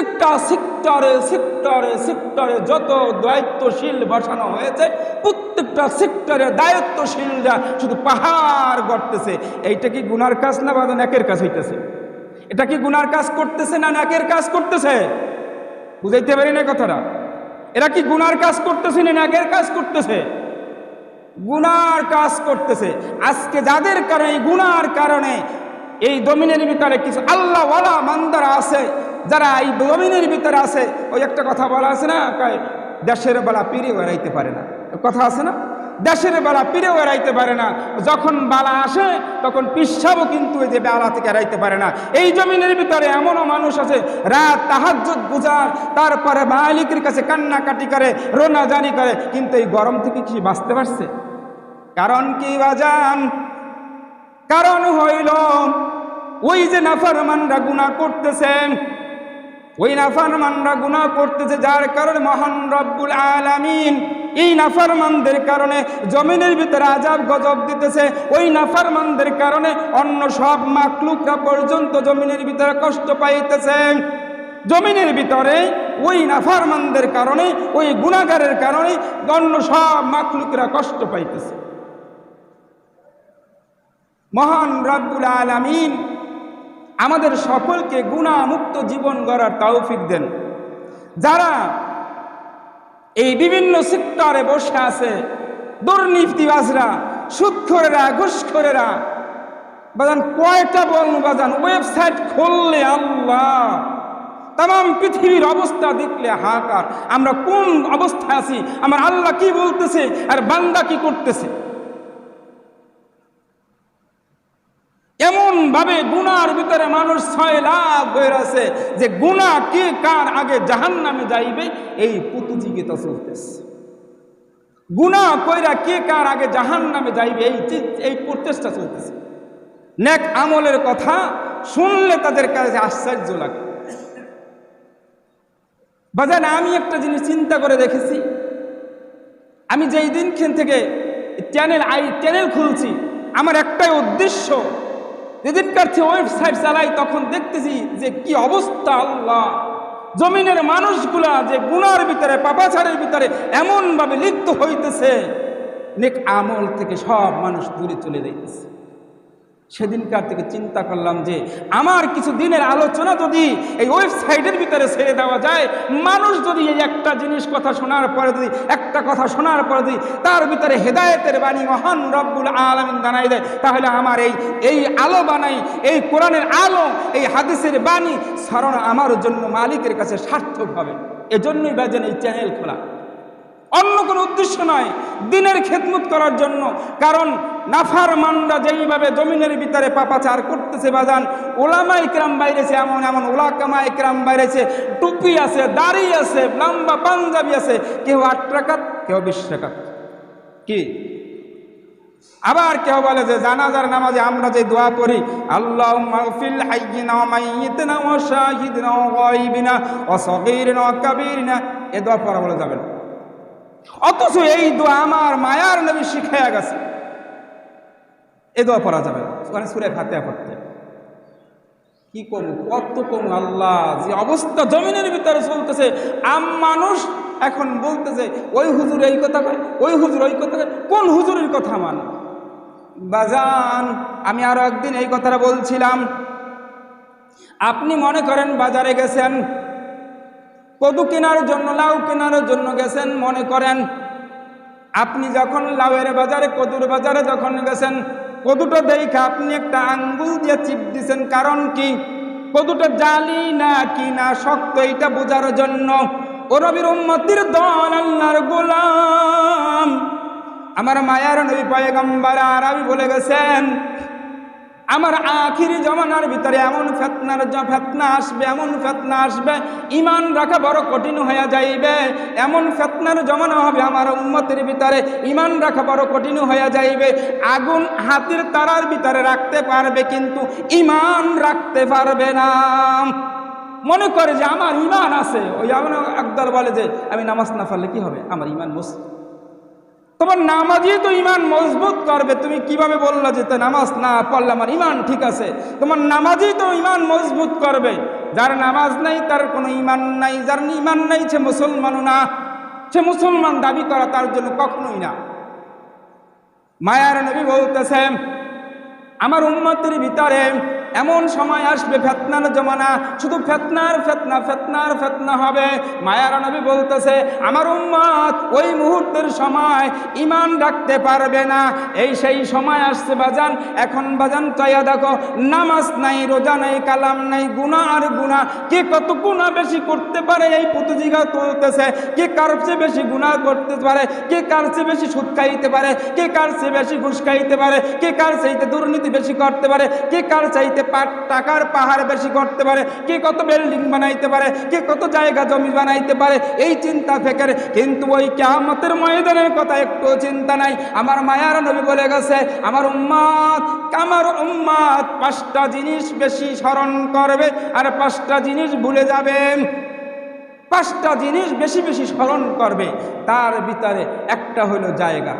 প্রত্যেকটা সেক্টরে সেক্টরে সেক্টরে যত দায়িত্বশীল বসানো হয়েছে, প্রত্যেকটা সেক্টরে দায়িত্বশীলরা শুধু পাহাড় গড়তেছে। এইটা কি গুনার কাজ না বা নাকের কাজ হইতেছে? এটা কি গুনার কাজ করতেছে না নাকের কাজ করতেছে? বুঝাইতে পারি না কথাটা? এরা কি গুনার কাজ করতেছে না নাকের কাজ করতেছে? গুনার কাজ করতেছে। আজকে যাদের কারণে গুনার কারণে এই দমিনের ভিতরে কিছু আল্লাহ ওয়ালা মান্দারা আছে যারা এই জমিনের ভিতরে আছে, ওই একটা কথা বলা আছে না দেশের বেলা পিড়ে বেড়াইতে পারে না। কথা আছে না? দেশের বেলা পিড়ে বেড়াইতে পারে না। যখন বালা আসে, তখন পিসাবও কিন্তু এই যে বেলা থেকে এড়াইতে পারে না। এই জমিনের ভিতরে এমনও মানুষ আছে, রাত তাহাজ্জুদ গুজার, তারপরে মালিকের কাছে কান্নাকাটি করে, রোনা জানি করে, কিন্তু এই গরম থেকে কি বাঁচতে পারছে? কারণ কি বাজান কারণ হইল, ওই যে নাফারমানরা গুণা করতেছেন ওই নাফারমানরা গুণা করতেছে যার কারণে মহান রব্বুল আলামিন, এই নাফারমানদের কারণে জমিনের ভিতরে আজাব গজব দিতেছে। ওই নাফারমানদের কারণে অন্য সব মাকলুকরা পর্যন্ত জমিনের ভিতরে কষ্ট পাইতেছে। জমিনের ভিতরে ওই নাফারমানদের কারণে, ওই গুণাগারের কারণে অন্য সব মাকলুকরা কষ্ট পাইতেছে। মহান রব্বুল আলামিন আমাদের সকলকে গুণামুক্ত জীবন গড়ার তৌফিক দেন। যারা এই বিভিন্ন সেক্টরে বসে আছে, দুর্নীতিবাজরা সুৎখরেরা ঘুষখোরেরা, বাজান কয়টা বলুন বাজান, ওয়েবসাইট খুললে আল্লাহ তাম পৃথিবীর অবস্থা দেখলে হাহাকার। আমরা কোন অবস্থায় আছি? আমার আল্লাহ কি বলতেছে? আর বান্দা কি করতেছে? এমন ভাবে গুনার ভিতরে মানুষ ছয় লাখ হয়ে আছে যে গুণা কে কার আগে জাহান নামে যাইবে? এই প্রতিযোগিতা চলতেছে। গুণা কইরা কে কার আগে জাহান নামে যাইবে? এই এই প্রচেষ্টা চলতেছে। নেক আমলের কথা শুনলে তাদের কাছে আশ্চর্য লাগে। বাজান, আমি একটা জিনিস চিন্তা করে দেখেছি। আমি যেই দিনখান থেকে চ্যানেল আই চ্যানেল খুলছি, আমার একটাই উদ্দেশ্য যেদিনকার থেকে ওয়েবসাইট চালাই, তখন দেখতেছি যে কি অবস্থা আল্লাহ। জমিনের মানুষগুলা যে গুনার ভিতরে, পাপাচারের ভিতরে এমনভাবে লিপ্ত হইতেছে। নেক আমল থেকে সব মানুষ দূরে চলে যাইতেছে। সেদিনকার থেকে চিন্তা করলাম যে আমার কিছু দিনের আলোচনা যদি এই ওয়েবসাইটের ভিতরে ছেড়ে দেওয়া যায়, মানুষ যদি এই একটা জিনিস কথা শোনার পরে যদি, একটা কথা শোনার পরে যদি তার ভিতরে হেদায়েতের বাণী মহান রব্বুল আলমিন জানাই দেয়, তাহলে আমার এই এই আলো বানাই এই কোরআনের আলো, এই হাদিসের বাণী স্মরণ আমার জন্য মালিকের কাছে সার্থক হবে। এজন্যই বাজেন এই চ্যানেল খোলা। অন্য কোনো উদ্দেশ্য নয় দিনের খেদমত করার জন্য। কারণ নাফার মান্ডা যেইভাবে জমিনের ভিতরে পাপাচার করতেছে বাজান ওলামা ইকরাম বাইরেছে, এমন এমন ওলাকামা ইকরাম বাইরেছে, টুপি আছে, দাড়ি আছে, লম্বা পাঞ্জাবি আছে, কেউ আট টাকাত কেউ বিশ টাকাত কি? আবার কেউ বলে যে জানাজার নামাজে আমরা যে দোয়া করি আল্লাহ এ দোয়া পড়া বলে যাবে না। অথচ এই দোয়া আমার মায়ার নবী শিখাইয়া গেছে। এ দোয়া পড়া যাবে ওখানে সুরে খাতে পড়তে। কি করব? কত কম আল্লাহ, যে অবস্থা জমিনের ভিতরে চলতেছে, আম মানুষ এখন বলতেছে, ওই হুজুর এই কথা কয়, ওই হুজুর ওই কথা কোন হুজুরের কথা মান বাজান আমি আরও একদিন এই কথাটা বলছিলাম। আপনি মনে করেন বাজারে গেছেন কদু কেনার জন্য, লাউ কেনার জন্য গেছেন, মনে করেন, আপনি যখন লাউয়ের বাজারে, কদুর বাজারে যখন গেছেন, কদুটা দেখে আপনি একটা আঙ্গুল দিয়ে চিপ দিছেন, কারণ কি? কদুটা জালি না কি না শক্ত এটা বোঝার জন্য, ও উম্মতির দল আল্লাহর গোলাম। আমার মায়ার নবী পয়গম্বর আরবি বলে গেছেন আমার আখিরি জমানার ভিতরে এমন ফেতনার ফেতনা আসবে, এমন ফেতনা আসবে, ইমান রাখা বড় কঠিন হয়ে যাইবে, এমন ফেতনার জমানা হবে আমার উম্মতের ভিতরে, ইমান রাখা বড় কঠিন হয়ে যাইবে, আগুন হাতির তারার ভিতরে রাখতে পারবে কিন্তু ইমান রাখতে পারবে না। মনে করে যে আমার ইমান আছে, ওই এমন একদল বলে যে, আমি নামাজ না পারলে কি হবে? আমার ইমান মুসলিম তোমার নামাজই তো ইমান মজবুত করবে। তুমি কীভাবে বললা যে নামাজ না পড়লে আমার ইমান ঠিক আছে? তোমার নামাজই তো ইমান মজবুত করবে। যার নামাজ নাই, তার কোনো ইমান নাই। যার ইমান নাই, সে মুসলমানও না। সে মুসলমান দাবি করা তার জন্য কখনোই না। মায়ার নবী বলতেছেন, আমার উন্মতির ভিতরে এমন সময় আসবে ফেতনার জমানা, শুধু ফেতনার ফেতনা ফেতনার ফেতনা হবে। মায়ার নবী বলতেছে, আমার উম্মত ওই মুহূর্তের সময় ইমান রাখতে পারবে না। এই সেই সময় আসছে বাজান, এখন বাজান চাইয়া দেখো, নামাজ নাই, রোজা নাই, কালাম নাই গুণা আর গুণা কে কত গুণা বেশি করতে পারে এই প্রতিযোগিতা চলতেছে? কে কার চেয়ে বেশি গুণা করতে পারে? কে কার চেয়ে বেশি সুদ খাইতে পারে? কে কার চেয়ে বেশি ঘুষ খাইতে পারে? কে কার চাইতে দুর্নীতি বেশি করতে পারে? কে কার চাইতে পা- টাকার পাহাড় বেশি করতে পারে, কে কত বিল্ডিং বানাইতে পারে, কে কত জায়গা জমি বানাইতে পারে, এই চিন্তা ফেকের। কিন্তু ওই কেয়ামতের ময়দানের কথা একটু চিন্তা নাই। আমার মায়ার নবী বলে গেছে, আমার উম্মাদ আমার উম্মাদ পাঁচটা জিনিস বেশি স্মরণ করবে আর পাঁচটা জিনিস ভুলে যাবে। পাঁচটা জিনিস বেশি বেশি স্মরণ করবে। তার ভিতরে একটা হলো জায়গা।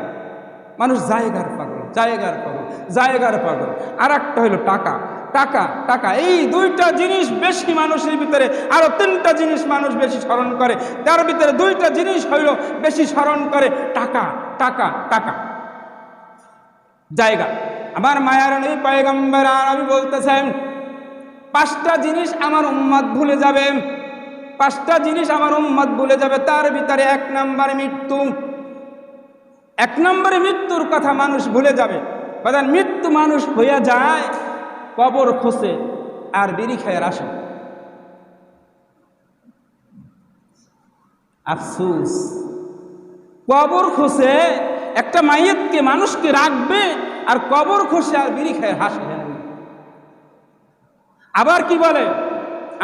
মানুষ জায়গার পাগল জায়গার পাগল জায়গার পাগল। আর একটা হলো টাকা। টাকা টাকা। এই দুইটা জিনিস বেশি মানুষের ভিতরে, আরও তিনটা জিনিস মানুষ বেশি স্মরণ করে। তার ভিতরে দুইটা জিনিস হইল বেশি স্মরণ করে, টাকা টাকা টাকা। জায়গা। আমার মায়ার নেই পয়গম্বর আর আমি বলতেছেন, পাঁচটা জিনিস আমার উম্মাদ ভুলে যাবে। পাঁচটা জিনিস আমার উম্মাদ ভুলে যাবে, তার ভিতরে এক নম্বর মৃত্যু। এক নম্বরে মৃত্যুর কথা মানুষ ভুলে যাবে। মৃত্যু মানুষ হইয়া যায় কবর খসে আর বিড়ি খায়ের আসে আফসুস। কবর খসে একটা মাইয়তকে মানুষকে রাখবে আর কবর খসে আর বিড়ি খায় হাসে আবার কি বলে?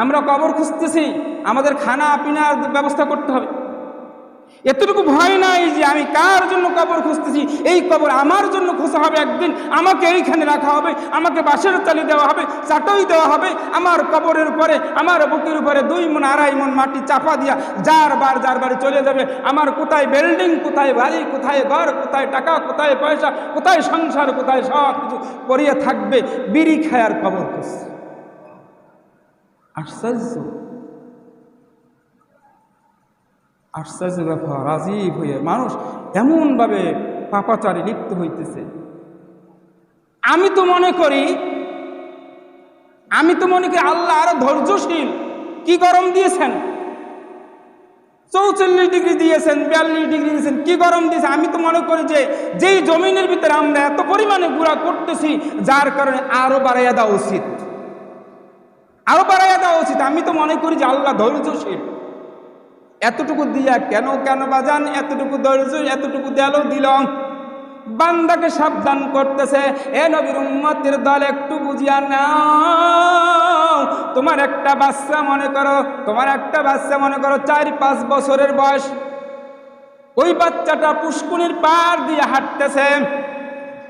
আমরা কবর খুঁজতেছি, আমাদের খানা পিনার ব্যবস্থা করতে হবে। এতটুকু ভয় নাই যে আমি কার জন্য কবর খুঁজতেছি? এই কবর আমার জন্য খোঁজা হবে একদিন। আমাকে এইখানে রাখা হবে। আমাকে বাঁশের তালি দেওয়া হবে, চাটই দেওয়া হবে। আমার কবরের উপরে, আমার বুকের উপরে দুই মন, আড়াই মন মাটি চাপা দিয়া যার বার যার বাড়ি চলে যাবে। আমার কোথায় বিল্ডিং কোথায় বাড়ি, কোথায় ঘর, কোথায় টাকা, কোথায় পয়সা, কোথায় সংসার, কোথায় সব কিছু পড়িয়ে থাকবে। বিড়ি খায়ার কবর খুঁজছে। আশ্চর্য। আশ্চর্য ব্যাপার, রাজীব হয়ে মানুষ এমনভাবে পাপাচারে লিপ্ত হইতেছে। আমি তো মনে করি, আমি তো মনে করি আল্লাহ আরও ধৈর্যশীল। কি গরম দিয়েছেন? চৌচল্লিশ ডিগ্রি দিয়েছেন, বিয়াল্লিশ ডিগ্রি দিয়েছেন, কি গরম দিয়েছে আমি তো মনে করি যে যেই জমিনের ভিতরে আমরা এত পরিমাণে গুড়া করতেছি, যার কারণে আরও বাড়াইয়া দেওয়া উচিত। আরও বাড়াইয়া দেওয়া উচিত। আমি তো মনে করি যে আল্লাহ ধৈর্যশীল। এতটুকু দিয়া কেন কেন বাজান এতটুকু ধৈর্য, এতটুকু দেল দিল। বান্দাকে সাবধান করতেছে, এ নবীর উম্মতের দল, একটু বুঝিয়া নাও। তোমার একটা বাচ্চা মনে করো, তোমার একটা বাচ্চা মনে করো, চার, পাঁচ বছরের বয়স। ওই বাচ্চাটা পুষ্কুনির পার দিয়ে হাঁটতেছে।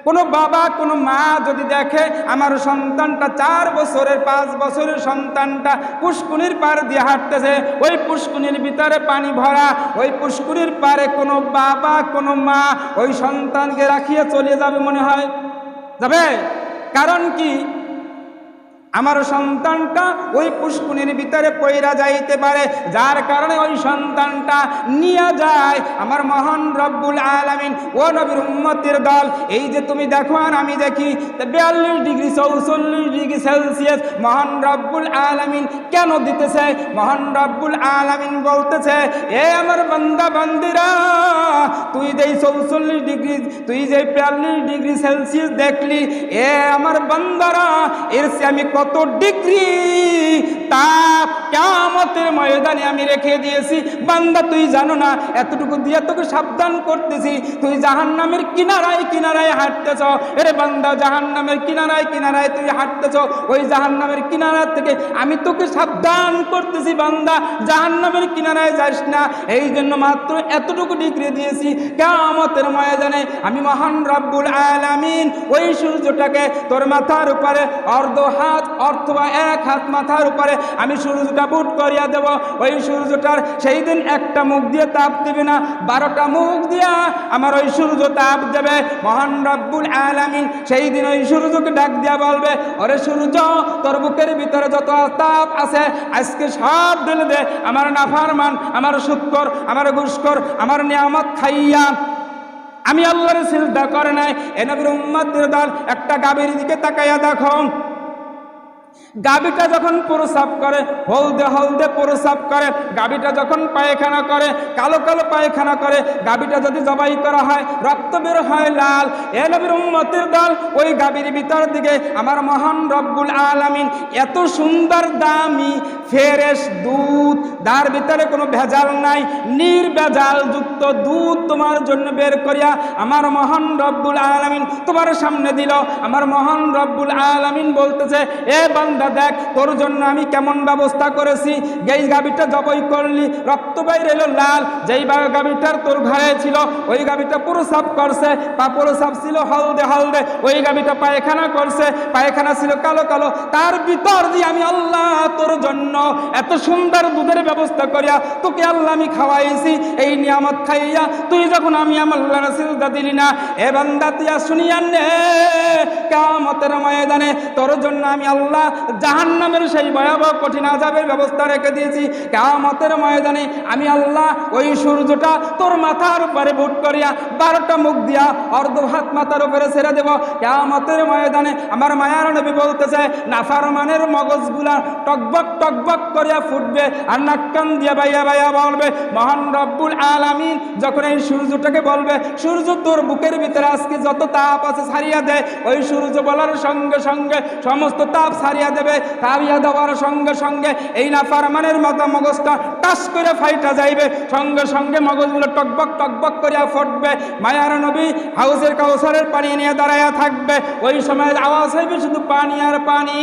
কোনো বাবা, কোনো মা যদি দেখে আমার সন্তানটা চার বছরের, পাঁচ বছরের সন্তানটা পুষ্কুনির পার দিয়ে হাঁটতেছে, ওই পুষ্কুনির ভিতরে পানি ভরা, ওই পুষ্কুনির পারে কোনো বাবা, কোনো মা ওই সন্তানকে রাখিয়ে চলে যাবে মনে হয়? যাবে? কারণ কি? আমার সন্তানটা ওই পুষ্কুনির ভিতরে পইরা যাইতে পারে। যার কারণে ওই সন্তানটা নিয়ে যায়। আমার মহান রব্বুল আলামিন, ও নবীর উম্মতের দল, এই যে তুমি দেখো আর আমি দেখি বিয়াল্লিশ ডিগ্রি চৌচল্লিশ ডিগ্রি সেলসিয়াস মহান রব্বুল আলামিন কেন দিতেছে? মহান রব্বুল আলামিন বলতেছে, এ আমার বান্দা, বান্দিরা, তুই যেই চৌচল্লিশ ডিগ্রি, তুই যে বিয়াল্লিশ ডিগ্রি সেলসিয়াস দেখলি, এ আমার বান্দারা, এর সে আমি ডিগ্রি? তাপ কেমতের ময়দানে আমি রেখে দিয়েছি। বান্দা, তুই জানো না, এতটুকু দিয়ে তোকে সাবধান করতেছি। তুই জাহান নামের কিনারায় কিনারায় হাঁটতেছ। এরে বান্দা জাহান নামের কিনারায় কিনারায় তুই হাঁটতেছ। ওই জাহান নামের কিনারা থেকে আমি তোকে সাবধান করতেছি বান্দা। জাহান নামের কিনারায় যাস না। এই জন্য মাত্র এতটুকু ডিগ্রি দিয়েছি। কেমতের ময়দানে আমি মহান রব্বুল আলামিন ওই সূর্যটাকে তোর মাথার উপরে অর্ধ হাত অথবা এক হাত মাথার উপরে আমি সূর্যটা বুট করিয়া দেব। ওই সূর্যটার সেই দিন একটা মুখ দিয়ে তাপ দিবে না, বারোটা মুখ দিয়া আমার ওই সূর্য তাপ দেবে। মহান রব্বুল আলামিন সেই দিন ওই সূর্যকে ডাক দিয়া বলবে, ওরে সূর্য, তোর বুকের ভিতরে যত তাপ আছে, আজকে সব ঢেলে দে। আমার নাফারমান, আমার সুৎকর আমার ঘুষকর আমার নিয়ামত খাইয়া আমি আল্লাহর চিন্তা করে নাই। এ নবীর উম্মাদের দল একটা গাভীর দিকে তাকাইয়া দেখো। গাবিটা যখন প্রসাব করে, হলদে হলদে প্রসাব করে, গাবিটা যখন পায়খানা করে, কালো কালো পায়খানা করে, গাবিটা যদি জবাই করা হয়, রক্ত বের হয় লাল, এ নবীর উম্মতের দল, ওই গাবির ভিতর দিকে আমার মহান রব্বুল আলামিন এত সুন্দর দামি ফেরেশ দুধ, তার ভিতরে কোনো ভেজাল নাই, নির্ভেজাল যুক্ত দুধ তোমার জন্য বের করিয়া আমার মহান রব্বুল আলামিন তোমার সামনে দিল। আমার মহান রব্বুল আলামিন বলতেছে, এ বান্দা দেখ, তোর জন্য আমি কেমন ব্যবস্থা করেছি। যেই গাবিটা জবই করলি, রক্ত বাইরে এলো লাল, যেই গাবিটার তোর ঘরে ছিল, ওই গাবিটা পুরো সাফ করছে, পা পুরো সাফ ছিল হলদে হলদে, ওই গাবিটা পায়খানা করছে, পায়খানা ছিল কালো কালো। তার ভিতর দিয়ে আমি আল্লাহ তোর জন্য এত সুন্দর দুধের ব্যবস্থা করিয়া তোকে আল্লাহ আমি খাওয়াইছি, এই নিয়ামত খাইয়া তুই যখন আমি আমার সিজদা দিলি না, এ বান্দা তুই শুনিয়া নে কামতের ময়দানে তোর জন্য আমি আল্লাহ জাহান্নামের সেই ভয়াবহ কঠিন আজাবের ব্যবস্থা রেখে দিয়েছি। কামতের ময়দানে আমি আল্লাহ ওই সূর্যটা তোর মাথার উপরে বুট করিয়া বারোটা মুখ দিয়া অর্ধ হাত মাথার উপরে ছেড়ে দেব। কামতের ময়দানে আমার মায়ার নবী বলতেছে, নাফারমানের মগজগুলা টকবক টকবক করিয়া ফুটবে আর নাক্কান দিয়া বাইয়া বাইয়া বলবে, মহান রব্বুল আলামিন যখন এই সূর্যটাকে বলবে, সূর্য তোর বুকের ভিতরে আজকে যত তাপ আছে ছাড়িয়া দেয় ওই সূর্য বলার সঙ্গে সঙ্গে সমস্ত তাপ ছাড়িয়া দেবে ছাড়িয়া দেওয়ার সঙ্গে সঙ্গে এই নাফারমানের মাথা মগজটা টাস করে ফাইটা যাইবে। সঙ্গে সঙ্গে মগজগুলো টকবক টকবক করিয়া ফুটবে। মায়ার নবী হাউসের কাউসারের পানি নিয়ে দাঁড়াইয়া থাকবে। ওই সময় আওয়াজ হইবে শুধু পানি আর পানি।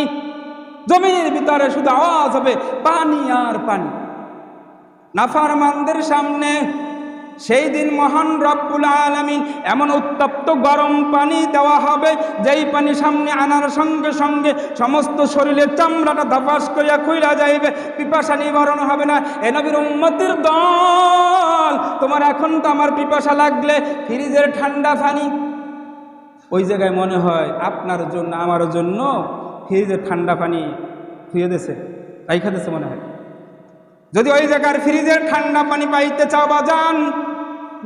জমির ভিতরে শুধু আওয়াজ হবে, পানি আর পানি। নাফারমানদের সামনে সেই দিন মহান রব্বুল আলমিন এমন উত্তপ্ত গরম পানি দেওয়া হবে, যেই পানি সামনে আনার সঙ্গে সঙ্গে সমস্ত শরীরের চামড়াটা ধপাস করিয়া খুইলা যাইবে। পিপাসা নিবারণ হবে না। এ নবীর উম্মতির দল, তোমার এখন তো আমার পিপাসা লাগলে ফ্রিজের ঠান্ডা পানি। ওই জায়গায় মনে হয় আপনার জন্য, আমার জন্য ফ্রিজের ঠান্ডা পানি খুঁয়ে দেছে রাইখা দেছে মনে হয়। যদি ওই জায়গার ফ্রিজের ঠান্ডা পানি পাইতে চাও বা যান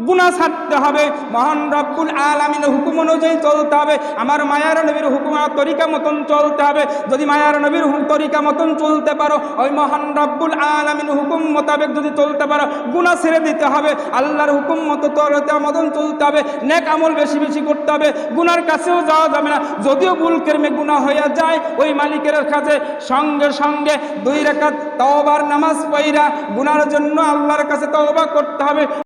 গুণা ছাড়তে হবে। মহান রব্বুল আলামিনের হুকুম অনুযায়ী চলতে হবে। আমার মায়ার নবীর হুকুম তরিকা মতন চলতে হবে। যদি মায়ার নবীর তরিকা মতন চলতে পারো, ওই মহান রব্বুল আলামিন হুকুম মোতাবেক যদি চলতে পারো, গুণা ছেড়ে দিতে হবে। আল্লাহর হুকুম মতো তরিকা মতন চলতে হবে। নেক আমল বেশি বেশি করতে হবে। গুনার কাছেও যাওয়া যাবে না। যদিও ভুল কেরমে গুণা হইয়া যায়, ওই মালিকের কাছে সঙ্গে সঙ্গে দুই রেখাত তওবার নামাজ পইরা গুনার জন্য আল্লাহর কাছে তওবা করতে হবে।